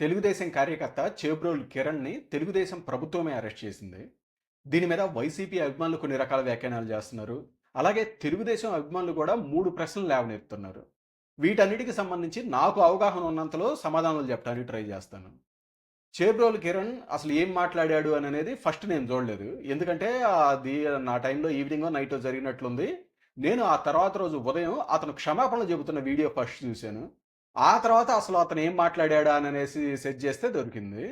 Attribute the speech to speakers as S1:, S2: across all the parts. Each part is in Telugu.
S1: తెలుగుదేశం కార్యకర్త చేబ్రోల్ కిరణ్‌ని తెలుగుదేశం ప్రభుత్వమే అరెస్ట్ చేసింది. దీని మీద వైసీపీ అభిమానులు కొన్ని రకాల వ్యాఖ్యానాలు చేస్తున్నారు. అలాగే తెలుగుదేశం అభిమానులు కూడా మూడు ప్రశ్నలు లేవనెత్తుతున్నారు. వీటన్నిటికి సంబంధించి నాకు అవగాహన ఉన్నంతలో సమాధానాలు చెప్పడానికి ట్రై చేస్తాను. చేబ్రోల్ కిరణ్ అసలు ఏం మాట్లాడాడు అనేది ఫస్ట్ నేను చూడలేదు. ఎందుకంటే అది నా టైంలో ఈవినింగ్ నైట్ జరిగినట్లుంది. నేను ఆ తర్వాత రోజు ఉదయం అతను క్షమాపణలు చెబుతున్న వీడియో ఫస్ట్ చూశాను. ఆ తర్వాత అసలు అతను ఏం మాట్లాడాడా అనేసి సెట్ చేస్తే దొరికింది.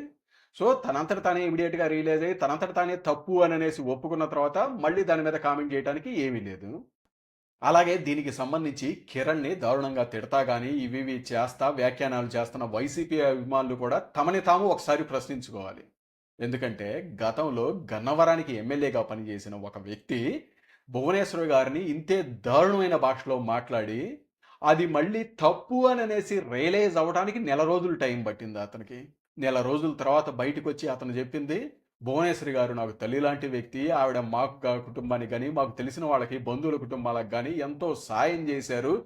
S1: సో, తనంతట తానే ఇమీడియట్గా రియలైజ్ అయ్యి తనంతట తానే తప్పు అనేసి ఒప్పుకున్న తర్వాత మళ్ళీ దాని మీద కామెంట్ చేయడానికి ఏమీ లేదు. అలాగే దీనికి సంబంధించి కిరణ్‌ని దారుణంగా తిడతా కానీ ఇవి ఇవి చేస్తా వ్యాఖ్యానాలు చేస్తున్న వైసీపీ అభిమానులు కూడా తమని తాము ఒకసారి ప్రశ్నించుకోవాలి. ఎందుకంటే గతంలో గన్నవరానికి ఎమ్మెల్యేగా పనిచేసిన ఒక వ్యక్తి భువనేశ్వర్ గారిని ఇంతే దారుణమైన భాషలో మాట్లాడి, అది మళ్ళీ తప్పు అని అనేసి రియలైజ్ అవ్వడానికి నెల రోజులు టైం పట్టింది అతనికి. నెల రోజుల తర్వాత బయటికొచ్చి అతను చెప్పింది, "భువనేశ్వరి గారు నాకు తల్లి లాంటి వ్యక్తి. ఆవిడ మాకు కుటుంబానికి కానీ మాకు తెలిసిన వాళ్ళకి, బంధువుల కుటుంబాలకు కానీ ఎంతో సాయం చేశారు.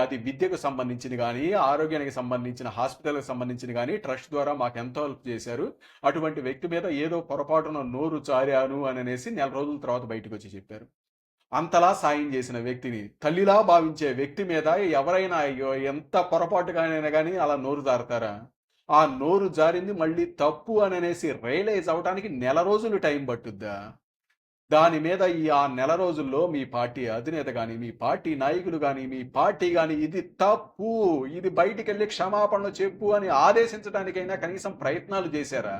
S1: అది విద్యకు సంబంధించిన కానీ ఆరోగ్యానికి సంబంధించిన హాస్పిటల్‌కి సంబంధించిన కానీ ట్రస్ట్ ద్వారా మాకెంతో హెల్ప్ చేశారు. అటువంటి వ్యక్తి మీద ఏదో పొరపాటున నోరు చార్యాను అని అనేసి నెల రోజుల తర్వాత బయటికొచ్చి చెప్పారు. అంతలా సాయం చేసిన వ్యక్తిని, తల్లిలా భావించే వ్యక్తి మీద ఎవరైనా అయ్యో ఎంత పొరపాటుగానైనా కానీ అలా నోరు జారుతారా? ఆ నోరు జారింది మళ్ళీ తప్పు అని అనేసి రియలైజ్ అవ్వటానికి నెల రోజులు టైం పట్టుద్దా? దాని మీద ఈ ఆ నెల రోజుల్లో మీ పార్టీ అధినేత కానీ మీ పార్టీ నాయకులు కానీ మీ పార్టీ కానీ ఇది తప్పు. ఇది బయటికి వెళ్ళి క్షమాపణలు చెప్పు అని ఆదేశించడానికైనా కనీసం ప్రయత్నాలు చేశారా?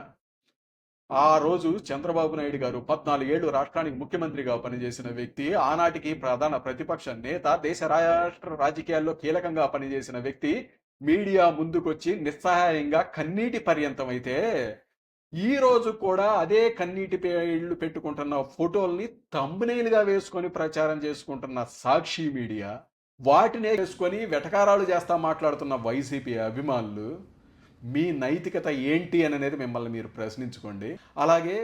S1: ఆ రోజు చంద్రబాబు నాయుడు గారు 14 ఏళ్ళు రాష్ట్రానికి ముఖ్యమంత్రిగా పనిచేసిన వ్యక్తి, ఆనాటికి ప్రధాన ప్రతిపక్ష నేత, దేశ రాష్ట్ర రాజకీయాల్లో కీలకంగా పనిచేసిన వ్యక్తి మీడియా ముందుకొచ్చి నిస్సహాయంగా కన్నీటి పర్యంతమైతే, ఈ రోజు కూడా అదే కన్నీటి పేళ్ళు పెట్టుకుంటున్న ఫోటోల్ని తంబనేలుగా వేసుకొని ప్రచారం చేసుకుంటున్న సాక్షి మీడియా, వాటినే వేసుకొని వెటకారాలు చేస్తా మాట్లాడుతున్న వైసీపీ అభిమానులు, మీ నైతికత ఏంటి అనేది మిమ్మల్ని మీరు ప్రశ్నించుకోండి. అలాగే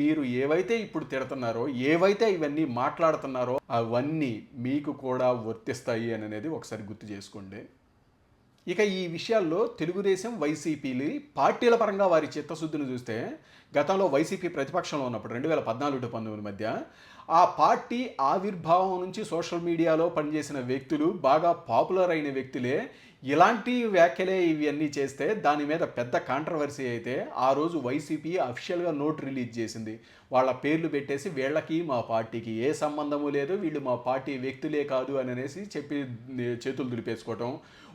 S1: మీరు ఏవైతే ఇప్పుడు తిడుతున్నారో, ఏవైతే ఇవన్నీ మాట్లాడుతున్నారో అవన్నీ మీకు కూడా వర్తిస్తాయి అనేది ఒకసారి గుర్తు చేసుకోండి. ఇక ఈ విషయాల్లో తెలుగుదేశం, వైసీపీలు పార్టీల పరంగా వారి చిత్తశుద్ధిని చూస్తే, గతంలో వైసీపీ ప్రతిపక్షంలో ఉన్నప్పుడు 2014-19 మధ్య ఆ పార్టీ ఆవిర్భావం నుంచి సోషల్ మీడియాలో పనిచేసిన వ్యక్తులు, బాగా పాపులర్ అయిన వ్యక్తులే ఇలాంటి వ్యాఖ్యలే ఇవన్నీ చేస్తే దాని మీద పెద్ద కాంట్రవర్సీ అయితే, ఆ రోజు వైసీపీ అఫీషియల్‌గా నోట్ రిలీజ్ చేసింది. వాళ్ళ పేర్లు పెట్టేసి వీళ్ళకి, మా పార్టీకి ఏ సంబంధము లేదు. వీళ్ళు మా పార్టీ వ్యక్తులే కాదు అని అనేసి చెప్పి చేతులు దులిపేసుకోవటం.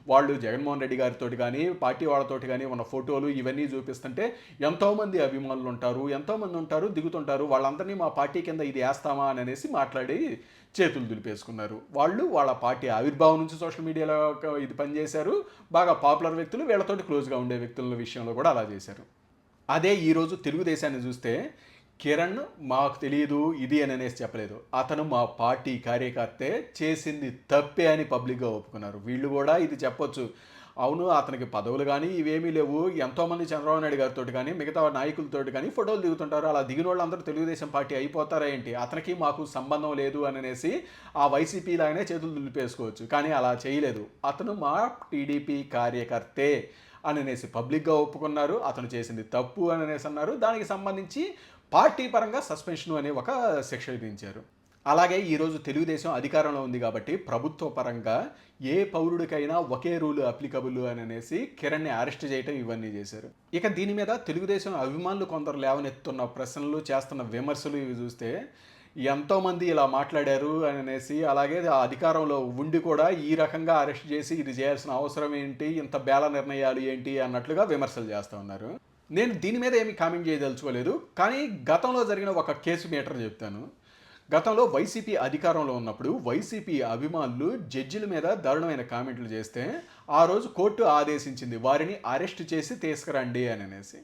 S1: వాళ్ళు జగన్మోహన్ రెడ్డి గారితోటి కానీ పార్టీ వాళ్ళతోటి కానీ ఉన్న ఫోటోలు ఇవన్నీ చూపిస్తుంటే ఎంతోమంది అభిమానులు ఉంటారు. ఎంతోమంది ఉంటారు, దిగుతుంటారు. వాళ్ళందరినీ మా పార్టీ కింద ఇది వేస్తామా అనేసి మాట్లాడి చేతులు దులిపేసుకున్నారు. వాళ్ళు వాళ్ళ పార్టీ ఆవిర్భావం నుంచి సోషల్ మీడియాలో ఇది పనిచేశారు. బాగా పాపులర్ వ్యక్తులు వీళ్ళతోటి క్లోజ్‌గా ఉండే వ్యక్తుల విషయంలో కూడా అలా చేశారు. అదే ఈరోజు తెలుగుదేశాన్ని చూస్తే కిరణ్ మాకు తెలియదు ఇది అని అనేసి చెప్పలేదు. అతను మా పార్టీ కార్యకర్తే చేసింది తప్పే అని పబ్లిక్‌గా ఒప్పుకున్నారు. వీళ్ళు కూడా ఇది చెప్పొచ్చు. అవును అతనికి పదవులు కానీ ఇవేమీ లేవు. ఎంతోమంది చంద్రబాబు నాయుడు గారితో కానీ మిగతా నాయకులతో కానీ ఫోటోలు దిగుతుంటారు. అలా దిగిన వాళ్ళందరూ తెలుగుదేశం పార్టీ అయిపోతారా ఏంటి? అతనికి మాకు సంబంధం లేదు అనేసి ఆ వైసీపీ లాగానే చేతులు దులిపేసుకోవచ్చు. కానీ అలా చేయలేదు. అతను మా టీడీపీ కార్యకర్తే అననేసి పబ్లిక్‌గా ఒప్పుకున్నారు. అతను చేసింది తప్పు అననేసి అన్నారు. దానికి సంబంధించి పార్టీ పరంగా సస్పెన్షన్ అనే ఒక శిక్ష విధించారు. అలాగే ఈరోజు తెలుగుదేశం అధికారంలో ఉంది కాబట్టి ప్రభుత్వ పరంగా ఏ పౌరుడికైనా ఒకే రూల్ అప్లికబుల్ అని అనేసి కిరణ్‌ని అరెస్ట్ చేయటం ఇవన్నీ చేశారు. ఇక దీని మీద తెలుగుదేశం అభిమానులు కొందరు లేవనెత్తున్న ప్రశ్నలు, చేస్తున్న విమర్శలు ఇవి చూస్తే ఎంతోమంది ఇలా మాట్లాడారు అని అనేసి అలాగే అధికారంలో ఉండి కూడా ఈ రకంగా అరెస్ట్ చేసి ఇది చేయాల్సిన అవసరం ఏంటి? ఇంత బేల నిర్ణయాలు ఏంటి? అన్నట్లుగా విమర్శలు చేస్తూ ఉన్నారు. నేను దీని మీద ఏమి కామెంట్ చేయదలుచుకోలేదు. కానీ గతంలో జరిగిన ఒక కేసు మీటర్ చెప్తాను. గతంలో వైసీపీ అధికారంలో ఉన్నప్పుడు వైసీపీ అభిమానులు జడ్జిల మీద దారుణమైన కామెంట్లు చేస్తే, ఆ రోజు కోర్టు ఆదేశించింది వారిని అరెస్ట్ చేసి తీసుకురండి అని అనేసి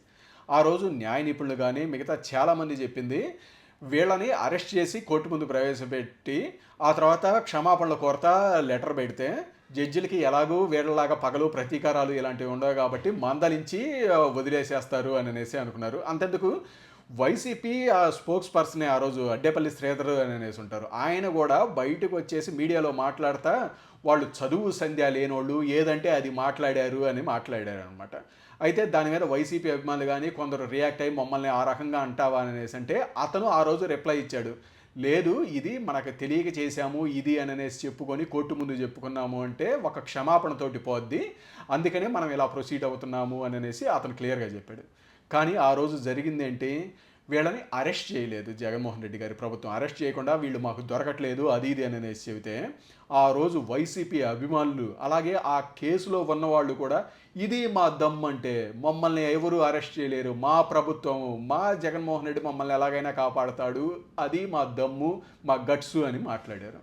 S1: ఆ రోజు న్యాయ నిపుణులు కానీ మిగతా చాలామంది చెప్పింది వీళ్ళని అరెస్ట్ చేసి కోర్టు ముందు ప్రవేశపెట్టి, ఆ తర్వాత క్షమాపణలు కోరతా లెటర్ పెడితే జడ్జిలకి ఎలాగూ వీళ్ళలాగా పగలు ప్రతీకారాలు ఇలాంటివి ఉండవు కాబట్టి మందలించి వదిలేసేస్తారు అని అనేసి అనుకున్నారు. అంతెందుకు వైసీపీ ఆ స్పోక్స్ పర్సనే ఆ రోజు అడ్డేపల్లి శ్రీధర్ అనేసి ఉంటారు. ఆయన కూడా బయటకు వచ్చేసి మీడియాలో మాట్లాడతా వాళ్ళు చదువు సంధ్య లేనోళ్ళు ఏదంటే అది మాట్లాడారు అని మాట్లాడారు అనమాట అయితే దాని మీద వైసీపీ అభిమానులు కానీ కొందరు రియాక్ట్ అయ్యి మమ్మల్ని ఆ రకంగా అంటావా అనేసి అంటే అతను ఆ రోజు రిప్లై ఇచ్చాడు. లేదు ఇది మనకు తెలియక చేశాము ఇది అని అనేసి చెప్పుకొని కోర్టు ముందు చెప్పుకున్నాము అంటే ఒక క్షమాపణతోటి పోద్ది. అందుకనే మనం ఇలా ప్రొసీడ్ అవుతున్నాము అని అనేసి అతను క్లియర్గా చెప్పాడు. కానీ ఆ రోజు జరిగింది ఏంటి వీళ్ళని అరెస్ట్ చేయలేదు జగన్మోహన్ రెడ్డి గారి ప్రభుత్వం. అరెస్ట్ చేయకుండా వీళ్ళు మాకు దొరకట్లేదు అది ఇది అని అనేసి చెబితే ఆ రోజు వైసీపీ అభిమానులు అలాగే ఆ కేసులో ఉన్నవాళ్ళు కూడా ఇది మా దమ్ అంటే మమ్మల్ని ఎవరు అరెస్ట్ చేయలేరు మా ప్రభుత్వం మా జగన్మోహన్ రెడ్డి మమ్మల్ని ఎలాగైనా కాపాడతాడు అది మా దమ్ము మా గట్సు అని మాట్లాడారు.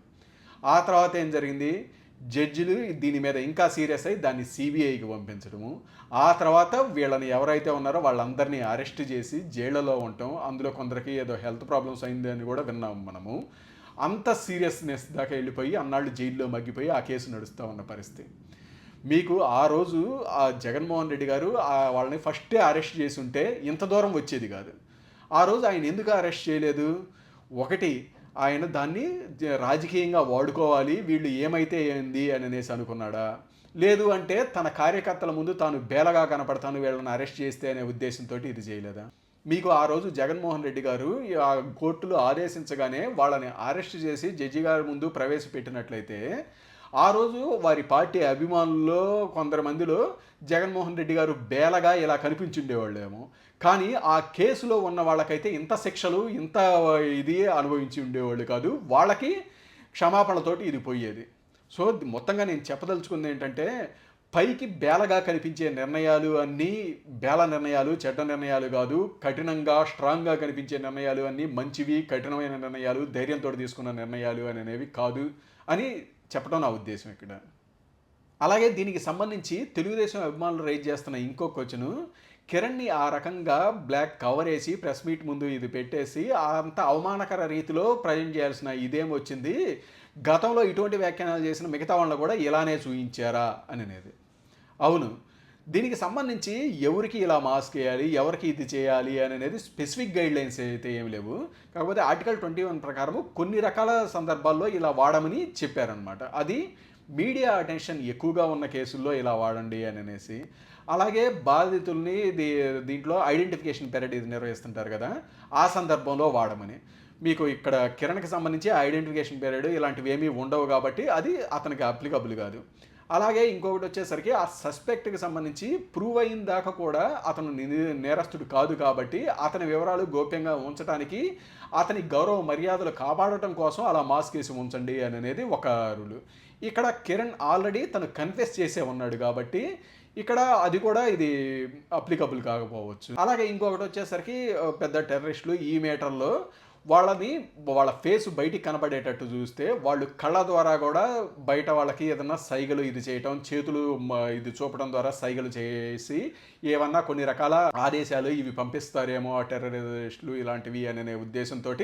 S1: ఆ తర్వాత ఏం జరిగింది? జడ్జిలు దీని మీద ఇంకా సీరియస్ అయ్యి దాన్ని సిబిఐకి పంపించడము. ఆ తర్వాత వీళ్ళని ఎవరైతే ఉన్నారో వాళ్ళందరినీ అరెస్ట్ చేసి జైళ్ళలో ఉండటం అందులో కొందరికి ఏదో హెల్త్ ప్రాబ్లమ్స్ అయింది అని కూడా విన్నాము మనము. అంత సీరియస్నెస్ దాకా వెళ్ళిపోయి అన్నాళ్ళు జైల్లో మగ్గిపోయి ఆ కేసు నడుస్తూ ఉన్న పరిస్థితి. మీకు ఆ రోజు ఆ జగన్మోహన్ రెడ్డి గారు వాళ్ళని ఫస్టే అరెస్ట్ చేసి ఉంటే ఇంత దూరం వచ్చేది కాదు. ఆ రోజు ఆయన ఎందుకు అరెస్ట్ చేయలేదు? ఒకటి ఆయన దాన్ని రాజకీయంగా వాడుకోవాలి వీళ్ళు ఏమైతే ఏంది అని అనేసి అనుకున్నాడా? లేదు అంటే తన కార్యకర్తల ముందు తాను బేలగా కనపడతాను వీళ్ళని అరెస్ట్ చేస్తే అనే ఉద్దేశంతో ఇది చేయలేదా? మీకు ఆ రోజు జగన్మోహన్ రెడ్డి గారు ఆ కోర్టులు ఆదేశించగానే వాళ్ళని అరెస్ట్ చేసి జడ్జి గారి ముందు ప్రవేశపెట్టినట్లయితే ఆ రోజు వారి పార్టీ అభిమానుల్లో కొందరు మందిలో జగన్మోహన్ రెడ్డి గారు బేలగా ఇలా కనిపించుండేవాళ్ళేమో. కానీ ఆ కేసులో ఉన్న వాళ్ళకైతే ఇంత శిక్షలు ఇంత ఇది అనుభవించి ఉండేవాళ్ళు కాదు. వాళ్ళకి క్షమాపణతోటి ఇది పోయేది. సో మొత్తంగా నేను చెప్పదలుచుకుంది ఏంటంటే పైకి బేలగా కనిపించే నిర్ణయాలు అన్నీ బేల నిర్ణయాలు చెడ్డ నిర్ణయాలు కాదు. కఠినంగా స్ట్రాంగ్గా కనిపించే నిర్ణయాలు అన్నీ మంచివి కఠినమైన నిర్ణయాలు ధైర్యంతో తీసుకున్న నిర్ణయాలు అని అనేవి కాదు అని చెప్పడం నా ఉద్దేశం ఇక్కడ. అలాగే దీనికి సంబంధించి తెలుగుదేశం అభిమానులు రైజ్ చేస్తున్న ఇంకో క్వశ్చను కిరణ్ని ఆ రకంగా బ్లాక్ కవర్ వేసి ప్రెస్ మీట్ ముందు ఇది పెట్టేసి అంత అవమానకర రీతిలో ప్రజెంట్ చేయాల్సిన ఇదేం వచ్చింది? గతంలో ఇటువంటి వ్యాఖ్యానాలు చేసిన మిగతా వాళ్ళని కూడా ఇలానే చూయించారా అని అనేది. అవును. దీనికి సంబంధించి ఎవరికి ఇలా మాస్క్ వేయాలి ఎవరికి ఇది చేయాలి అనేది స్పెసిఫిక్ గైడ్ లైన్స్ అయితే ఏమి లేవు. కాకపోతే ఆర్టికల్ ట్వంటీ వన్ ప్రకారం కొన్ని రకాల సందర్భాల్లో ఇలా వాడమని చెప్పారనమాట అది మీడియా అటెన్షన్ ఎక్కువగా ఉన్న కేసుల్లో ఇలా వాడండి అని అనేసి. అలాగే బాధితుల్ని దీ దీంట్లో ఐడెంటిఫికేషన్ పీరియడ్ ఇది నిర్వహిస్తుంటారు కదా ఆ సందర్భంలో వాడమని. మీకు ఇక్కడ కిరణ్కి సంబంధించి ఐడెంటిఫికేషన్ పీరియడ్ ఇలాంటివి ఏమీ ఉండవు కాబట్టి అది అతనికి అప్లికబుల్ కాదు. అలాగే ఇంకొకటి వచ్చేసరికి ఆ సస్పెక్ట్కి సంబంధించి ప్రూవ్ అయిన దాకా కూడా అతను నేరస్తుడు కాదు కాబట్టి అతని వివరాలు గోప్యంగా ఉంచడానికి అతని గౌరవ మర్యాదలు కాపాడటం కోసం అలా మాస్క్ వేసి ఉంచండి అని అనేది ఒక రూలు ఇక్కడ కిరణ్ ఆల్రెడీ తను కన్ఫెస్ చేసే ఉన్నాడు కాబట్టి ఇక్కడ అది కూడా ఇది అప్లికబుల్ కాకపోవచ్చు. అలాగే ఇంకొకటి వచ్చేసరికి పెద్ద టెర్రరిస్టులు ఈ మీటర్లో వాళ్ళని వాళ్ళ ఫేస్ బయటికి కనబడేటట్టు చూస్తే వాళ్ళు కళ్ళ ద్వారా కూడా బయట వాళ్ళకి ఏదన్నా సైగలు ఇది చేయటం చేతులు ఇది చూపడం ద్వారా సైగలు చేసి ఏమన్నా కొన్ని రకాల ఆదేశాలు ఇవి పంపిస్తారేమో ఆ టెర్రరిస్టులు ఇలాంటివి అనే ఉద్దేశంతో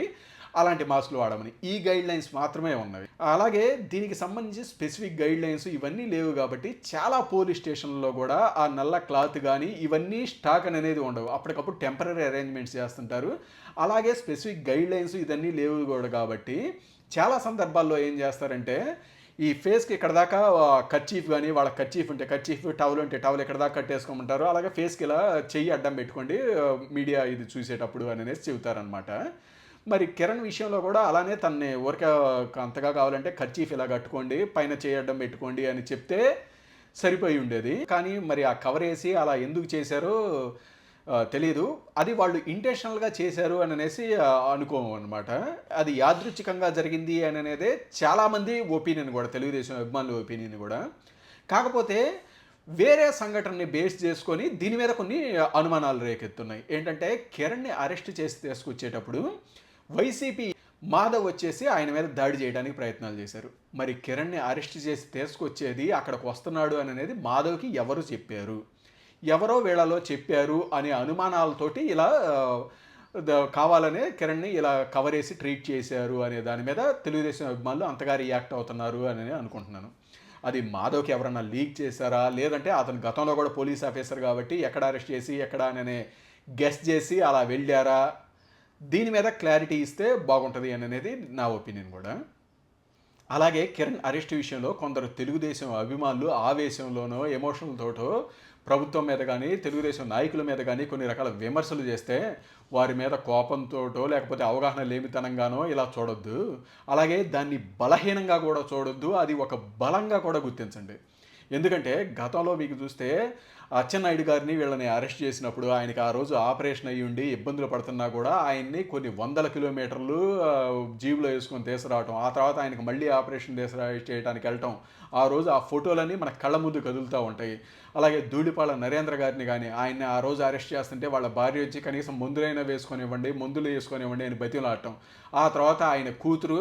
S1: అలాంటి మాస్కులు వాడమని. ఈ గైడ్ లైన్స్ మాత్రమే ఉన్నవి. అలాగే దీనికి సంబంధించి స్పెసిఫిక్ గైడ్ లైన్స్ ఇవన్నీ లేవు కాబట్టి చాలా పోలీస్ స్టేషన్లలో కూడా ఆ నల్ల క్లాత్ కానీ ఇవన్నీ స్టాక్ అనేది ఉండవు. అప్పటికప్పుడు టెంపరీ అరేంజ్మెంట్స్ చేస్తుంటారు. అలాగే స్పెసిఫిక్ గైడ్ లైన్స్ ఇవన్నీ లేవు కూడా కాబట్టి చాలా సందర్భాల్లో ఏం చేస్తారంటే ఈ ఫేస్కి ఇక్కడ దాకా కర్చీఫ్ కానీ వాళ్ళ కర్చీఫ్ ఉంటే కర్చీఫ్ టవల్ ఉంటే టవల్ ఇక్కడ దాకా కట్టేసుకోమంటారు. అలాగే ఫేస్కి ఇలా చెయ్యి అడ్డం పెట్టుకోండి మీడియా ఇది చూసేటప్పుడు అని అనేసి చెబుతారనమాట మరి కిరణ్ విషయంలో కూడా అలానే తన్ని ఊరికే అంతగా కావాలంటే ఖర్చీఫ్ ఇలా కట్టుకోండి పైన చేయడం పెట్టుకోండి అని చెప్తే సరిపోయి ఉండేది. కానీ మరి ఆ కవర్ వేసి అలా ఎందుకు చేశారో తెలీదు. తెలియదు అది వాళ్ళు ఇంటెన్షనల్గా చేశారు అని అనేసి ఆ, అనుకోము అనమాట అది యాదృచ్ఛికంగా జరిగింది అని అనేదే చాలామంది ఒపీనియన్ కూడా తెలుగుదేశం అభిమానుల ఒపీనియన్ కూడా. కాకపోతే వేరే సంఘటనని బేస్ చేసుకొని దీని మీద కొన్ని అనుమానాలు రేకెత్తున్నాయి. ఏంటంటే కిరణ్ని అరెస్ట్ చేసి తీసుకొచ్చేటప్పుడు వైసీపీ మాధవ్ వచ్చేసి ఆయన మీద దాడి చేయడానికి ప్రయత్నాలు చేశారు. మరి కిరణ్ని అరెస్ట్ చేసి తీసుకొచ్చేది అక్కడికి వస్తున్నాడు అని అనేది మాధవ్కి ఎవరు చెప్పారు? ఎవరో వీళ్ళలో చెప్పారు అనే అనుమానాలతోటి ఇలా కావాలనే కిరణ్ని ఇలా కవర్ వేసి ట్రీట్ చేశారు అనే దాని మీద తెలుగుదేశం అభిమానులు అంతగా రియాక్ట్ అవుతున్నారు అని నేను అనుకుంటున్నాను. అది మాధవ్కి ఎవరన్నా లీక్ చేశారా? లేదంటే అతను గతంలో కూడా పోలీస్ ఆఫీసర్ కాబట్టి ఎక్కడ అరెస్ట్ చేసి ఎక్కడ అనే గెస్ట్ చేసి అలా వెళ్ళారా? దీని మీద క్లారిటీ ఇస్తే బాగుంటుంది అని అనేది నా ఒపీనియన్ కూడా. అలాగే కిరణ్ అరెస్ట్ విషయంలో కొందరు తెలుగుదేశం అభిమానులు ఆవేశంలోనో ఎమోషన్లతోటో ప్రభుత్వం మీద కానీ తెలుగుదేశం నాయకుల మీద కానీ కొన్ని రకాల విమర్శలు చేస్తే వారి మీద కోపంతోటో లేకపోతే అవగాహన లేమితనంగానో ఇలా చూడొద్దు. అలాగే దాన్ని బలహీనంగా కూడా చూడొద్దు. అది ఒక బలంగా కూడా గుర్తించండి. ఎందుకంటే గతంలో మీకు చూస్తే అచ్చెన్నాయుడు గారిని వీళ్ళని అరెస్ట్ చేసినప్పుడు ఆయనకి ఆ రోజు ఆపరేషన్ అయ్యి ఉండి ఇబ్బందులు పడుతున్నా కూడా ఆయన్ని కొన్ని వందల కిలోమీటర్లు జీబులో వేసుకొని తీసుకురావటం ఆ తర్వాత ఆయనకు మళ్ళీ ఆపరేషన్ తీసుకురా చేయడానికి వెళ్ళటం ఆ రోజు ఆ ఫోటోలన్నీ మన కళ్ళ ముందు కదులుతూ ఉంటాయి. అలాగే ధూళిపాళ నరేంద్ర గారిని కానీ ఆయన్ని ఆ రోజు అరెస్ట్ చేస్తుంటే వాళ్ళ భార్య వచ్చి కనీసం మందులైనా వేసుకొనివ్వండి మందులు వేసుకొనివ్వండి అని బతిలాడటం ఆ తర్వాత ఆయన కూతురు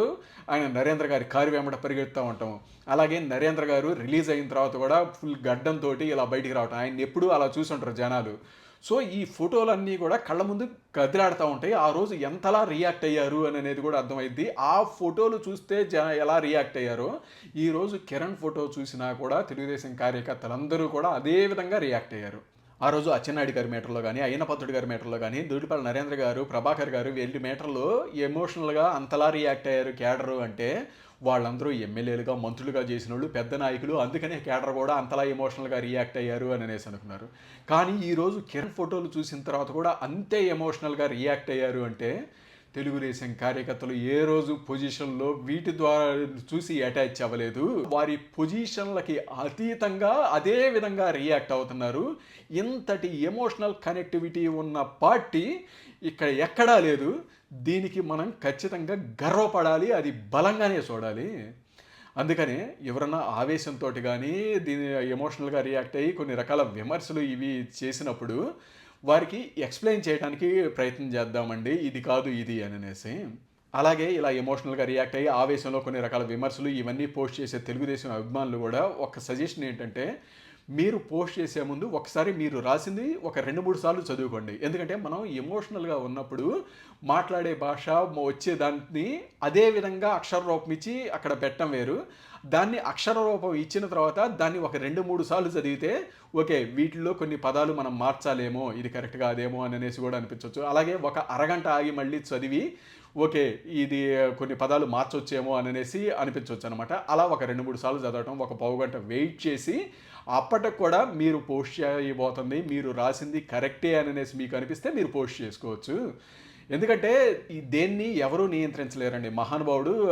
S1: ఆయన నరేంద్ర గారి కారు వెంబడ పరిగెడుతూ ఉంటాం అలాగే నరేంద్ర గారు రిలీజ్ అయిన తర్వాత కూడా ఫుల్ గడ్డంతో ఇలా బయటికి రావటం. ఆయన ఎప్పుడూ అలా చూసుంటారు జనాలు. సో ఈ ఫోటోలన్నీ కూడా కళ్ళ ముందు కదిలాడుతూ ఉంటాయి. ఆ రోజు ఎంతలా రియాక్ట్ అయ్యారు అని అనేది కూడా అర్థమైద్ది. ఆ ఫోటోలు చూస్తే జన ఎలా రియాక్ట్ అయ్యారో ఈ రోజు కిరణ్ ఫోటో చూసినా కూడా తెలుగుదేశం కార్యకర్తలందరూ కూడా అదే విధంగా రియాక్ట్ అయ్యారు. ఆ రోజు అచ్చెన్నాయుడు గారి మీటర్లో కానీ అయ్యనపత్రుడు గారి మీటర్లో కానీ దూడిపల్లి నరేంద్ర గారు ప్రభాకర్ గారు వెళ్ళి మీటర్లో ఎమోషనల్గా అంతలా రియాక్ట్ అయ్యారు క్యాడరు అంటే వాళ్ళందరూ ఎమ్మెల్యేలుగా మంత్రులుగా చేసిన వాళ్ళు పెద్ద నాయకులు. అందుకనే కేడర్ కూడా అంతలా ఎమోషనల్గా రియాక్ట్ అయ్యారు అని అనేసి అనుకున్నారు. కానీ ఈరోజు కిరణ్ ఫోటోలు చూసిన తర్వాత కూడా అంతే ఎమోషనల్గా రియాక్ట్ అయ్యారు అంటే తెలుగుదేశం కార్యకర్తలు ఏ రోజు పొజిషన్లో వీటి ద్వారా చూసి అటాచ్ అవ్వలేదు. వారి పొజిషన్లకి అతీతంగా అదే విధంగా రియాక్ట్ అవుతున్నారు. ఇంతటి ఎమోషనల్ కనెక్టివిటీ ఉన్న పార్టీ ఇక్కడ ఎక్కడా లేదు. దీనికి మనం ఖచ్చితంగా గర్వపడాలి అది బలంగానే చూడాలి. అందుకనే ఎవరన్నా ఆవేశంతో కానీ దీని ఎమోషనల్గా రియాక్ట్ అయ్యి కొన్ని రకాల విమర్శలు ఇవి చేసినప్పుడు వారికి ఎక్స్ప్లెయిన్ చేయడానికి ప్రయత్నం చేద్దామండి. ఇది కాదు ఇది అని అనేసి. అలాగే ఇలా ఎమోషనల్గా రియాక్ట్ అయ్యి ఆవేశంలో కొన్ని రకాల విమర్శలు ఇవన్నీ పోస్ట్ చేసే తెలుగుదేశం అభిమానులు కూడా ఒక సజెషన్ ఏంటంటే మీరు పోస్ట్ చేసే ముందు ఒకసారి మీరు రాసింది ఒక రెండు మూడు సార్లు చదువుకోండి. ఎందుకంటే మనం ఎమోషనల్గా ఉన్నప్పుడు మాట్లాడే భాష వచ్చే దాన్ని అదే విధంగా అక్షర రూపం ఇచ్చి అక్కడ పెట్టడం వేరు. దాన్ని అక్షర రూపం ఇచ్చిన తర్వాత దాన్ని ఒక రెండు మూడు సార్లు చదివితే ఓకే వీటిలో కొన్ని పదాలు మనం మార్చాలేమో ఇది కరెక్ట్గా అదేమో అని అనేసి కూడా అనిపించవచ్చు అలాగే ఒక అరగంట ఆగి మళ్ళీ చదివి ఓకే ఇది కొన్ని పదాలు మార్చొచ్చేమో అని అనేసి అనిపించవచ్చు అనమాట అలా ఒక రెండు మూడు సార్లు చదవటం ఒక పావు గంట వెయిట్ చేసి అప్పటికి కూడా మీరు పోస్ట్ చేయబోతుంది మీరు రాసింది కరెక్టే అని అనేసి మీకు అనిపిస్తే మీరు పోస్ట్ చేసుకోవచ్చు. ఎందుకంటే ఈ దేన్ని ఎవరూ నియంత్రించలేరండి. మహానుభావుడు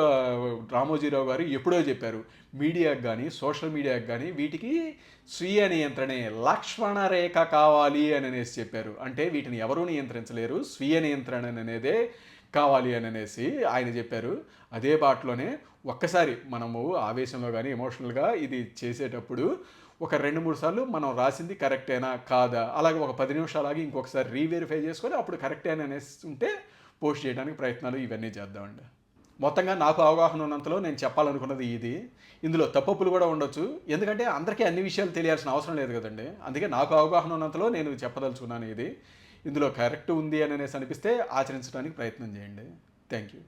S1: రామోజీరావు గారు ఎప్పుడో చెప్పారు మీడియాకి కానీ సోషల్ మీడియాకి కానీ వీటికి స్వీయ నియంత్రణే లక్ష్మణ రేఖ కావాలి అని అనేసి చెప్పారు. అంటే వీటిని ఎవరూ నియంత్రించలేరు స్వీయ నియంత్రణ అనేదే కావాలి అని అనేసి ఆయన చెప్పారు. అదే బాటలోనే ఒక్కసారి మనము ఆవేశంలో కానీ ఎమోషనల్గా ఇది చేసేటప్పుడు ఒక రెండు మూడు సార్లు మనం రాసింది కరెక్టేనా కాదా? అలాగే ఒక పది నిమిషాలు ఆగి ఇంకొకసారి రీవెరిఫై చేసుకొని అప్పుడు కరెక్టేనా అనేసి ఉంటే పోస్ట్ చేయడానికి ప్రయత్నాలు ఇవన్నీ చేద్దామండి మొత్తంగా నాకు అవగాహన ఉన్నంతలో నేను చెప్పాలనుకున్నది ఇది. ఇందులో తప్పులు కూడా ఉండొచ్చు. ఎందుకంటే అందరికీ అన్ని విషయాలు తెలియాల్సిన అవసరం లేదు కదండి. అందుకే నాకు అవగాహన ఉన్నంతలో నేను చెప్పదలుచుకున్నాను ఇది. ఇందులో కరెక్ట్ ఉంది అని అనేసి అనిపిస్తే ఆచరించడానికి ప్రయత్నం చేయండి. Thank you